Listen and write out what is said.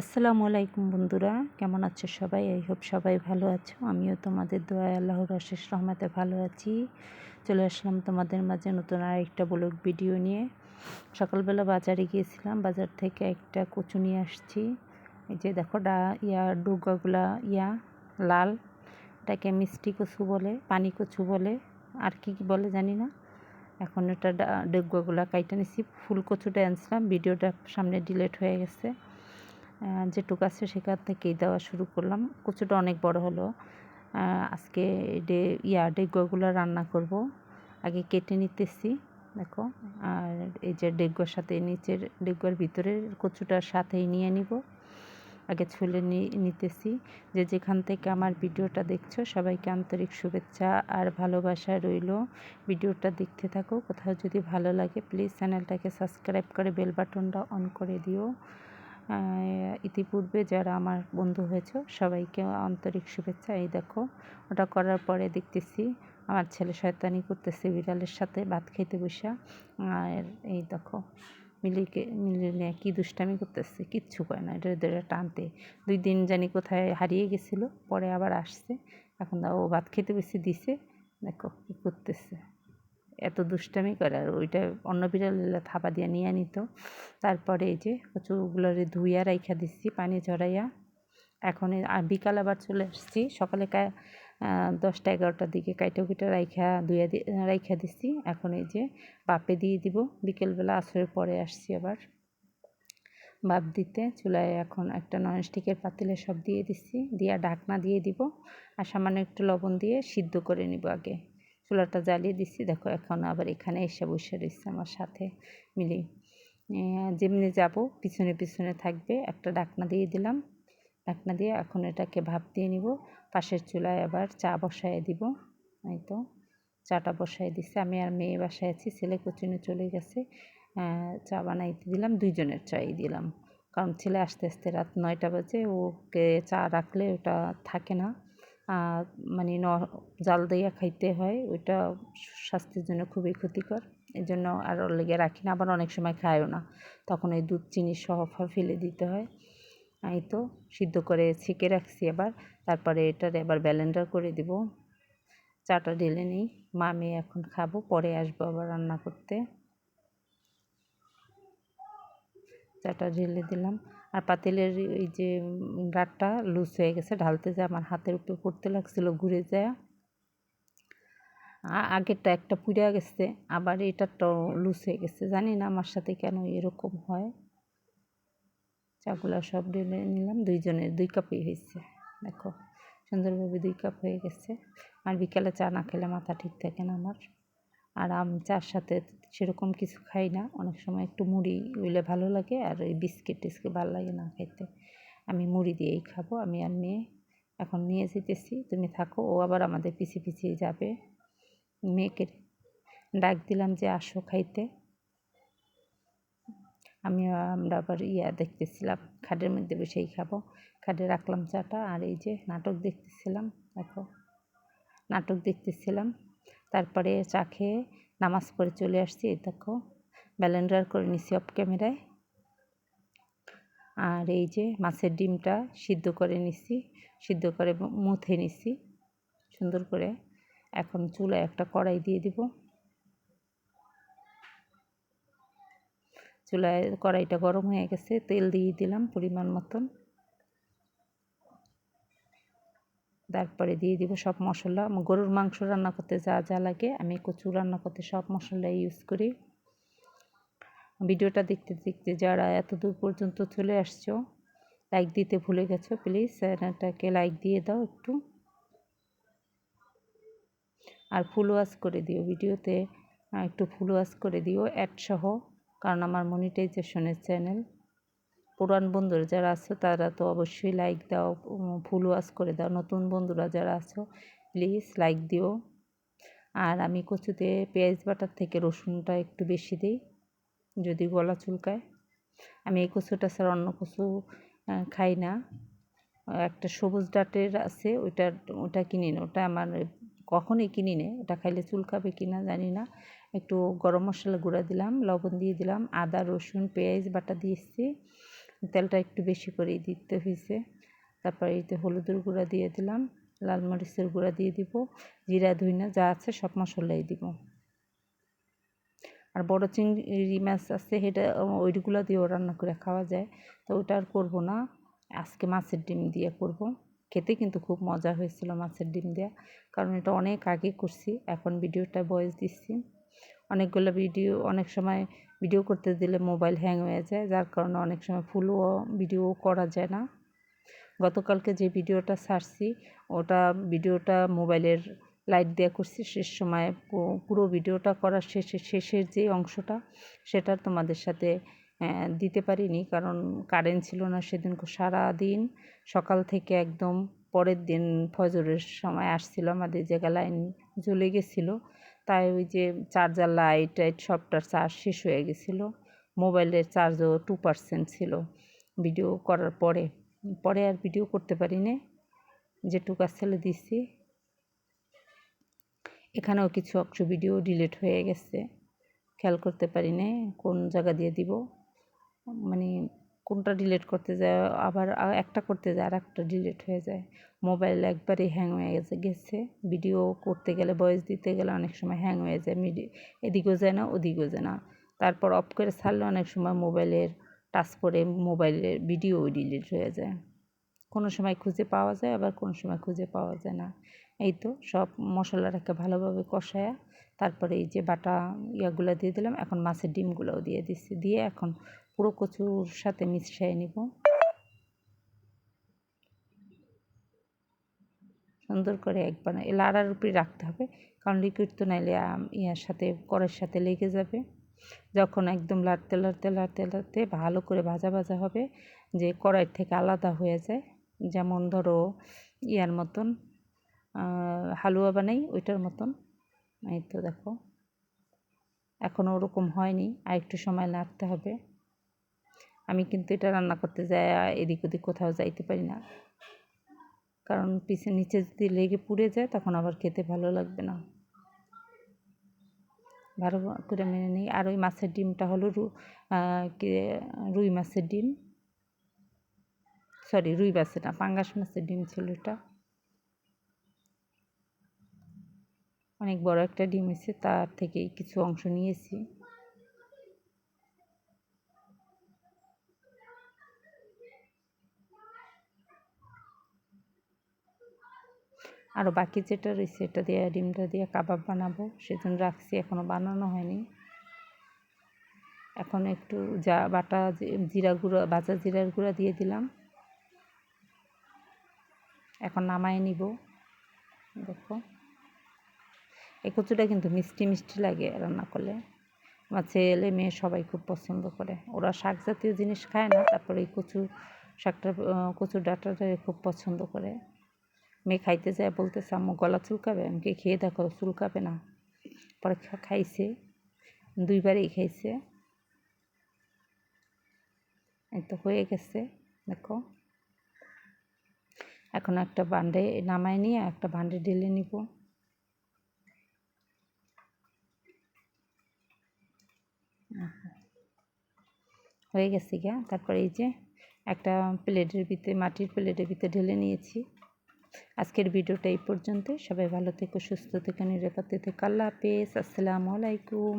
আসসালামু আলাইকুম বন্ধুরা, কেমন আছো সবাই? এই হোপ সবাই ভালো আছো। আমিও তোমাদের দোয়া আল্লাহর আশিস রহমতে ভালো আছি। চলে আসলাম তোমাদের মাঝে নতুন আরেকটা ব্লগ ভিডিও নিয়ে। সকালবেলা বাজারে গিয়েছিলাম, বাজার থেকে একটা কচু নিয়ে আসছি। এই যে দেখো ডা, ইয়া, ডুগাগুলা, ইয়া, লাল, এটাকে মিষ্টি কচু বলে, পানি কচু বলে, আর কি কি বলে জানি না। এখন এটা ডেগুয়াগুলা কাইটা নিছি, ফুল কচুটা আনছিলাম ভিডিওটা সামনে ডিলেট হয়ে গেছে। যেটুকু আছে সেখান থেকেই দেওয়া শুরু করলাম। কচুটা অনেক বড় হলো। আজকে ডে ইয়া ডেগুয়াগুলো রান্না করব। আগে কেটে নিতেছি, দেখো। আর এই যে ডেগুয়ার সাথে, নিচের ডেগুয়ার ভিতরের কচুটার সাথেই নিয়ে নিব। আগে ছুলে নিতেছি। যে যেখান থেকে আমার ভিডিওটা দেখছ, সবাইকে আন্তরিক শুভেচ্ছা আর ভালোবাসা রইল। ভিডিওটা দেখতে থাকো। কোথাও যদি ভালো লাগে প্লিজ চ্যানেলটাকে সাবস্ক্রাইব করে বেল বাটনটা অন করে দিও। ইতিপূর্বে যারা আমার বন্ধু হয়েছে, সবাইকে আন্তরিক শুভেচ্ছা। এই দেখো, ওটা করার পরে দেখতেছি আমার ছেলে শয়তানি করতেছে বিড়ালের সাথে, ভাত খেতে বসা। আর এই দেখো, মিলিকে মিলিয়ে কী দুষ্টামি করতেছে, কিচ্ছু করে না, এটা এটা টানতে। দুই দিন জানি কোথায় হারিয়ে গেছিল, পরে আবার আসছে। এখন ও ভাত খেতে বসে দিছে, দেখো কী করতেছে। এত দুষ্টামি করে আর ওইটা অন্য বিড়াল থাপা দিয়ে নিয়ে নিত তারপরে এই যে কচুগুলোরে ধুইয়া রাইখা দিচ্ছি, পানি ঝরাইয়া। এখন আর বিকাল আবার চলে আসছি, সকালে দশটা এগারোটার দিকে কাইটা কুইটা রাইখা ধুইয়া রাইখা দিচ্ছি। এখন এই যে বাপে দিয়ে দিব, বিকেলবেলা আসরের পরে আসছি আবার। বাপ দিতে চুলায় এখন একটা ননস্টিকের পাতিলে সব দিয়ে দিচ্ছি, দিয়া ঢাকনা দিয়ে দিব আর সামান্য একটু লবণ দিয়ে সিদ্ধ করে নিব আগে। চুলাটা জ্বালিয়ে দিচ্ছি। দেখো, এখন আবার এখানে এসে বসে রয়েছে আমার সাথে মিলে। যেমনি যাব, পিছনে পিছনে থাকবে। একটা ডাকনা দিয়ে দিলাম। ডাকনা দিয়ে এখন এটাকে ভাপ দিয়ে নিব। পাশের চুলায় আবার চা বসায় দিব। এই তো, চাটা বসায় দিচ্ছে আমি আর মেয়ে বাসায় আছি, ছেলে কোচিনে চলে গেছে। চা বানাইতে দিলাম, দুইজনের চাই দিলাম। কারণ ছেলে আস্তে আস্তে রাত নয়টা বাজে, ওকে চা রাখলে ওটা থাকে না। মানে ন, জাল দিয়ে খাইতে হয়, ওইটা স্বাস্থ্যের জন্য খুবই ক্ষতিকর। এই জন্য আর লেগে রাখি না, আবার অনেক সময় খায়ও না। তখন ওই দুধ, চিনি সহ ফেলে দিতে হয়। এই তো, সিদ্ধ করে ছেঁকে রাখছি আবার। তারপরে এটার এবার ব্যালেন্ডার করে দিব। চাটা ঢেলে নিই, মা, মেয়ে এখন খাব, পরে আসব আবার রান্না করতে। চাটা ঢেলে দিলাম। আর পাতিলের এই যে গাটটা লুজ হয়ে গেছে, ঢালতে যে আমার হাতের উপরে পড়তে লাগছিল, ঘুরে যায়। আগেরটা একটা পুড়ে গেছে, আবার এটারটাও লুজ হয়ে গেছে। জানি না আমার সাথে কেন এরকম হয়। চাগুলা সব ঢেলে নিলাম, দুইজনের, দুই কাপই হয়েছে। দেখো, সুন্দরভাবে দুই কাপ হয়ে গেছে। আর বিকালে চা না খেলে মাথা ঠিক থাকে না আমার। আর আম চার সাথে সেরকম কিছু খাই না। অনেক সময় একটু মুড়ি হইলে ভালো লাগে আর ওই বিস্কিট টিস্কিট ভালো লাগে না খাইতে। আমি মুড়ি দিয়েই খাব, আমি আর মেয়ে এখন নিয়ে যেতেছি, তুমি থাকো, ও আবার আমাদের পিছিয়ে পিছিয়ে যাবে। মেয়েকে ডাক দিলাম যে আসো খাইতে। আমি আমরা আবার ইয়া দেখতেছিলাম, খাটের মধ্যে বসেই খাব। খাটে রাখলাম চাটা আর এই যে নাটক দেখতেছিলাম, দেখো। নাটক দেখতেছিলাম। তারপরে চা খেয়ে নামাজ পড়ে চলে আসছি, এই দেখো। ব্যালেন্ডার করে নিছি অফ ক্যামেরায়। আর এই যে মাছের ডিমটা সিদ্ধ করে নিছি, সিদ্ধ করে মুথে নিছি, সুন্দর করে। এখন চুলায় একটা কড়াই দিয়ে দিব। চুলায় কড়াইটা গরম হয়ে গেছে, তেল দিয়ে দিলাম পরিমাণ মতন। তারপরে দিয়ে দিব সব মশলা। গরুর মাংস রান্না করতে যা যা লাগে আমি কচু রান্না করতে সব মশলা ইউজ করি। ভিডিওটা দেখতে দেখতে যারা এত দূর পর্যন্ত চলে আসছো লাইক দিতে ভুলে গেছো প্লিজ চ্যানেলটাকে লাইক দিয়ে দাও একটু। আর ফুল ওয়াশ করে দিও ভিডিওতে, একটু ফুল ওয়াশ করে দিও অ্যাড সহ, কারণ আমার মনিটাইজেশনের চ্যানেল পুরান বন্ধুরা যারা আছো, তারা তো অবশ্যই লাইক দাও ফুল ওয়াশ করে দাও। নতুন বন্ধুরা যারা আছো প্লিজ লাইক দিও। আর আমি কচুতে পেঁয়াজ বাটার থেকে রসুনটা একটু বেশি দিই, যদি গলা চুলকায়। আমি এই কচুটা স্যার অন্য কচু খাই না। একটা সবুজ ডাটের আছে, ওইটা, ওটা কিনি না। ওটা আমার কখনই কিনি নে। ওটা খাইলে চুলকাবে কি না জানি না। একটু গরম মশলা গুঁড়া দিলাম, লবণ দিয়ে দিলাম, আদা, রসুন, পেঁয়াজ বাটা দিয়েছি তেলটা একটু বেশি করেই দিতে হয়েছে। তারপরে এতে হলুদের গুঁড়া দিয়ে দিলাম, লাল মরিচের গুঁড়া দিয়ে দিব, জিরা, ধুইনা যা আছে সব মশলাই দিব। আর বড় চিংড়ি মাছ আছে, সেটা ওইগুলো দিয়েও রান্না করে খাওয়া যায়, তো ওটা আর করব না। আজকে মাছের ডিম দিয়ে করব। খেতে কিন্তু খুব মজা হয়েছিল মাছের ডিম দেওয়া কারণ এটা অনেক আগে করছি, এখন ভিডিওটা বয়স দিচ্ছি। অনেকগুলো ভিডিও, অনেক সময় ভিডিও করতে দিলে মোবাইল হ্যাং হয়ে যায়, যার কারণে অনেক সময় ফুলও ভিডিও করা যায় না। গতকালকে যে ভিডিওটা ছাড়ছি ওটা ভিডিওটা মোবাইলের লাইট দেওয়া করছি। শেষ সময় পুরো ভিডিওটা করার শেষে, শেষের যে অংশটা, সেটা তোমাদের সাথে দিতে পারিনি। কারণ কারেন্ট ছিল না সেদিন সারা দিন সকাল থেকে একদম পরের দিন ফজরের সময় আসছিল, আমাদের জায়গা লাইন জ্বলে গেছিল। তাই ওই যে চার্জার লাইট টাইট সবটার চার্জ শেষ হয়ে গেছিল। মোবাইলের চার্জও টু পার্সেন্ট ছিল ভিডিও করার পরে। পরে আর ভিডিও করতে পারি না যেটুকু ছেলে দিছি। এখানেও কিছু অংশ ভিডিও ডিলিট হয়ে গেছে। খেয়াল করতে পারি না কোন জায়গা দিয়ে দিব। মানে কোনটা ডিলিট করতে যায়, আবার একটা করতে যায় আর একটা ডিলিট হয়ে যায়। মোবাইল একবারে হ্যাং হয়ে গেছে গেছে। ভিডিও করতে গেলে ভয়েস দিতে গেলে অনেক সময় হ্যাং হয়ে যায়। মিডি এদিকেও যায় না, ওদিকেও যায় না। তারপর অফ করে ছাড়লে অনেক সময় মোবাইলের টাচ করে মোবাইলের ভিডিও ডিলিট হয়ে যায়। কোনো সময় খুঁজে পাওয়া যায়, আবার কোনো সময় খুঁজে পাওয়া যায় না। এই তো সব মশলাটাকে ভালোভাবে কষায়া, তারপরে এই যে বাটা ইয়াগুলো দিয়ে দিলাম, এখন মাছের ডিমগুলোও দিয়ে দিচ্ছি। দিয়ে এখন পুরো কচুর সাথে মিশিয়ে নিব। সুন্দর করে একবার লাড়ার উপরে রাখতে হবে, কারণ লিকুইড তো নাইলে ইয়ার সাথে, কড়ের সাথে লেগে যাবে। যখন একদম লাড়তে লাড়তে লাড়তে লাড়তে ভালো করে ভাজা ভাজা হবে, যে কড়াইয়ের থেকে আলাদা হয়ে যায়। যেমন ধরো, ইয়ার মতন হালুয়া বানাই, ওইটার মতন। এই তো দেখো। এখনও ওরকম হয়নি আর একটু সময় লাগতে হবে। আমি কিন্তু এটা রান্না করতে যাই এদিক ওদিক কোথাও যাইতে পারি না। কারণ পিছে নিচে যদি লেগে পুড়ে যায়, তখন আবার খেতে ভালো লাগবে না। ভালো করে মেনে নিই। আর ওই মাছের ডিমটা হলো রু রুই মাছের ডিম। সরি রুই মাছের না, পাঙ্গাস মাছের ডিম ছিল এটা। অনেক বড় একটা ডিম এসে তার থেকে কিছু অংশ নিয়েছি। আরও বাকি যেটা রয়েছে, এটা দিয়ে ডিমটা দিয়ে কাবাব বানাবো। সেজন্য রাখছি এখনও বানানো হয়নি। এখন একটু যা বাটা জিরা গুঁড়ো, বাজা জিরার গুঁড়া দিয়ে দিলাম। এখন নামায় নিব। দেখো। এই কচুটা কিন্তু মিষ্টি মিষ্টি লাগে রান্না করলে। আমার ছেলে মেয়ে সবাই খুব পছন্দ করে। ওরা শাক জাতীয় জিনিস খায় না, তারপরে এই কচু শাকটা কচুর ডাটাটা খুব পছন্দ করে। মেয়ে খাইতে যায়, বলতেছে, আম্মু, গলা চুলকাবে? আমাকে খেয়ে দেখো, চুলকাবে না। পরে খাইছে, দুইবারই খাইছে। তো হয়ে গেছে, দেখো। এখন একটা বান্ডে নামাই নিয়ে, একটা বান্ডে ঢেলে নিব। হয়ে গেছে গা তারপরে এই যে একটা প্লেটের ভিতরে, মাটির প্লেটের ভিতরে ঢেলে নিয়েছি। আজকের ভিডিওটা এই পর্যন্ত সবাই ভালো থেকো, সুস্থ থেকো নিরাপত্তা থেকে। আল্লাহ হাফেজ। আসসালামু আলাইকুম।